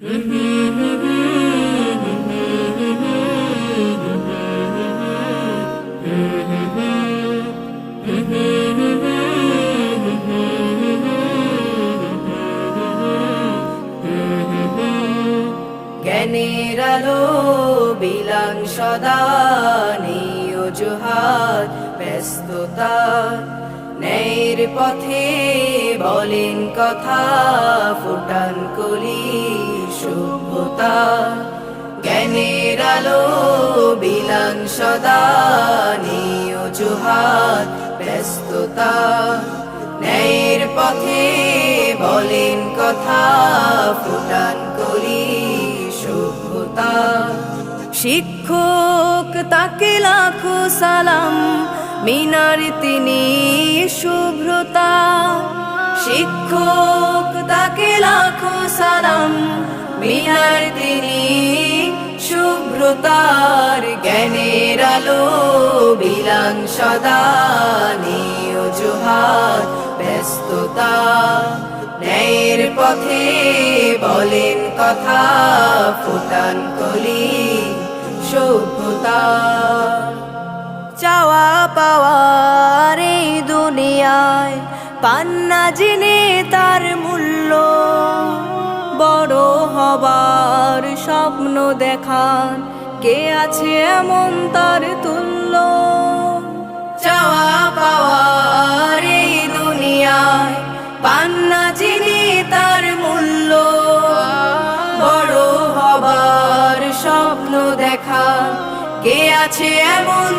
জ্ঞানের আলো বিলান সদা নিয় জোহার ব্যস্ততা। ন্যায়ের পথে বলেন কথা ফুটান কলি। সভ্যতা জ্ঞানের আলো বিলান সদা জোহার ব্যস্ততা। ন্যায়ের পথে বলেন কথা, ফুটান করি সভ্যতা। শিক্ষক তাকে লাখো সালাম, মিনার তিনি শুভ্রতা। শিক্ষক তাকে লাখো সালাম মিনার তিনি শুভ্রতার জ্ঞানের আলো বিলান সদা নিয় জোহার ব্যস্ততা ন্যায়ের পথে বলেন কথা, ফুটান কলি সভ্যতা। চাওয়া পাওয়ার এই দুনিয়ায় পান্না জেনে তার মূল্য। স্বপ্ন দেখান। কে আছে এমন তার তুল্য? চাওয়া পাওয়ার এই দুনিয়ায় পান্না চিনি তার মূল্য। বড় হবার স্বপ্ন দেখা কে আছে এমন